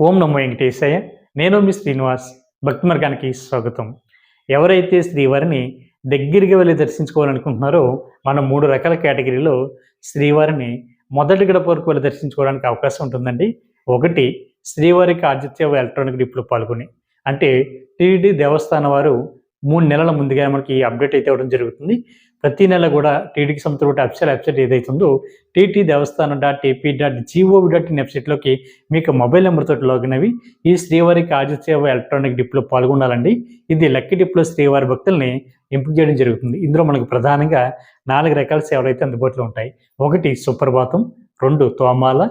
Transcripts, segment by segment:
ఓం నమో వెంకటేశయ్య నేను మీ శ్రీనివాస్. భక్తి మార్గానికి స్వాగతం. ఎవరైతే శ్రీవారిని దగ్గరికి వెళ్ళి దర్శించుకోవాలనుకుంటున్నారో మనం మూడు రకాల కేటగిరీలో శ్రీవారిని మొదటి గడప వరకు వెళ్ళి దర్శించుకోవడానికి అవకాశం ఉంటుందండి. ఒకటి శ్రీవారికి ఆదిత్య ఎలక్ట్రానిక్ డిప్లో పాల్గొని. అంటే టీడీ దేవస్థానం వారు మూడు నెలల ముందుగా మనకి ఈ అప్డేట్ అయితే ఇవ్వడం జరుగుతుంది. ప్రతి నెల కూడా టీడీకి సంబంధించిన అఫిషియల్ వెబ్సైట్ ఏదైతే ఉందో TT Devasthanam dot AP dot gov dot in వెబ్సైట్లోకి మీకు మొబైల్ నెంబర్తో లాగిన్ అవి ఈ శ్రీవారికి ఆదిత్యవ ఎలక్ట్రానిక్ డిప్లో పాల్గొనాలండి. ఇది లక్కీ డిప్లో శ్రీవారి భక్తుల్ని ఎంపిక చేయడం జరుగుతుంది. ఇందులో మనకు ప్రధానంగా నాలుగు రకాల సేవలు అయితే అందుబాటులో ఉంటాయి. ఒకటి సుప్రభాతం రెండు తోమాల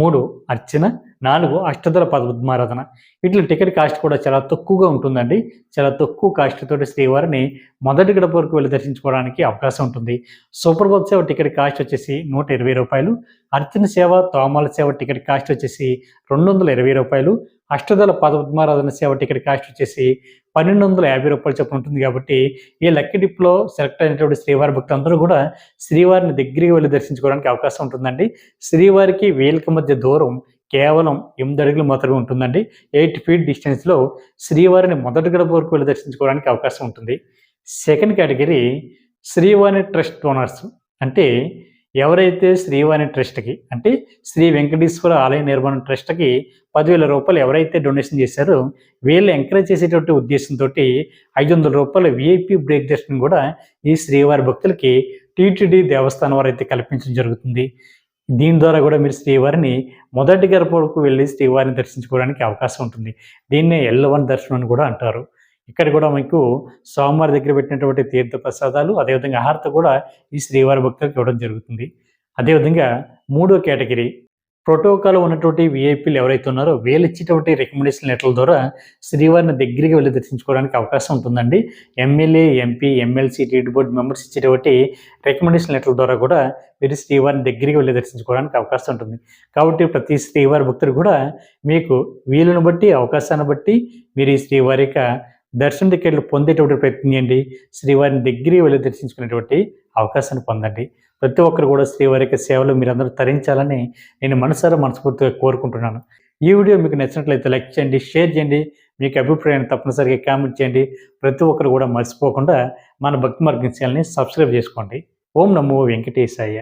మూడు అర్చన నాలుగు అష్టదల పద్మారాధన. వీటిలో టికెట్ కాస్ట్ కూడా చాలా తక్కువగా ఉంటుందండి. చాలా తక్కువ కాస్ట్ తోటి శ్రీవారిని మొదటి గడప వరకు వెళ్ళి దర్శించుకోవడానికి అవకాశం ఉంటుంది. సూపర్ బస్ సేవ టికెట్ కాస్ట్ వచ్చేసి నూట ఇరవై రూపాయలు. అర్చన సేవ తోమాల సేవ టికెట్ కాస్ట్ వచ్చేసి రెండు వందల ఇరవై రూపాయలు. అష్టదల పద్మారాధన సేవ టికెట్ కాస్ట్ వచ్చేసి పన్నెండు వందల యాభై రూపాయలు చొప్పున ఉంటుంది కాబట్టి ఈ లక్కీ డిప్లో సెలెక్ట్ అయినటువంటి శ్రీవారి భక్తులందరూ కూడా శ్రీవారిని దగ్గరికి వెళ్ళి దర్శించుకోవడానికి అవకాశం ఉంటుందండి. శ్రీవారికి వీళ్ళకి మధ్య దూరం కేవలం ఎనిమిది అడుగులు మాత్రమే ఉంటుందండి. ఎయిట్ ఫీట్ డిస్టెన్స్లో శ్రీవారిని మొదటి గడప వరకు వెళ్ళి దర్శించుకోవడానికి అవకాశం ఉంటుంది. Second category Srivani trust donors. అంటే ఎవరైతే శ్రీవాణి ట్రస్ట్కి అంటే శ్రీ వెంకటేశ్వర ఆలయ నిర్మాణ ట్రస్ట్కి పదివేల రూపాయలు ఎవరైతే డొనేషన్ చేశారో వీళ్ళు ఎంకరేజ్ చేసేటువంటి ఉద్దేశంతో ఐదు వందల రూపాయల విఐపి బ్రేక్ దర్శనం కూడా ఈ శ్రీవారి భక్తులకి టీటీడీ దేవస్థానం వారు అయితే కల్పించడం జరుగుతుంది. దీని ద్వారా కూడా మీరు శ్రీవారిని మొదటి గర్భకు వెళ్ళి శ్రీవారిని దర్శించుకోవడానికి అవకాశం ఉంటుంది. దీన్నే ఎల్లవన్ దర్శనం అని కూడా అంటారు. ఇక్కడ కూడా మీకు స్వామివారి దగ్గర పెట్టినటువంటి తీర్థ ప్రసాదాలు అదేవిధంగా ఆహారత కూడా ఈ శ్రీవారి భక్తులకు ఇవ్వడం జరుగుతుంది. అదేవిధంగా మూడో కేటగిరీ ప్రోటోకాల్ ఉన్నటువంటి విఐపీలు ఎవరైతే ఉన్నారో వీళ్ళు ఇచ్చేటువంటి రికమెండేషన్ లెటర్ల ద్వారా శ్రీవారిని దగ్గరికి వెళ్ళి దర్శించుకోవడానికి అవకాశం ఉంటుందండి. MLA MP MLC TD board members ఇచ్చేటువంటి రికమెండేషన్ లెటర్ల ద్వారా కూడా మీరు శ్రీవారిని దగ్గరికి వెళ్ళి దర్శించుకోవడానికి అవకాశం ఉంటుంది. కాబట్టి ప్రతి శ్రీవారి భక్తులు కూడా మీకు వీలును బట్టి అవకాశాన్ని బట్టి మీరు ఈ శ్రీవారి యొక్క దర్శన టికెట్లు పొందేటువంటి ప్రయత్నం చేయండి. శ్రీవారిని దగ్గరికి వెళ్ళి దర్శించుకునేటువంటి అవకాశాన్ని పొందండి. ప్రతి ఒక్కరు కూడా శ్రీవారి యొక్క సేవలు మీరందరూ తరించాలని నేను మనసారా మనస్ఫూర్తిగా కోరుకుంటున్నాను. ఈ వీడియో మీకు నచ్చినట్లయితే లైక్ చేయండి షేర్ చేయండి. మీకు అభిప్రాయాన్ని తప్పనిసరిగా కామెంట్ చేయండి. ప్రతి ఒక్కరు కూడా మర్చిపోకుండా మన భక్తి మార్గం ఛానల్ని సబ్స్క్రైబ్ చేసుకోండి. ఓం నమో వెంకటేశాయ.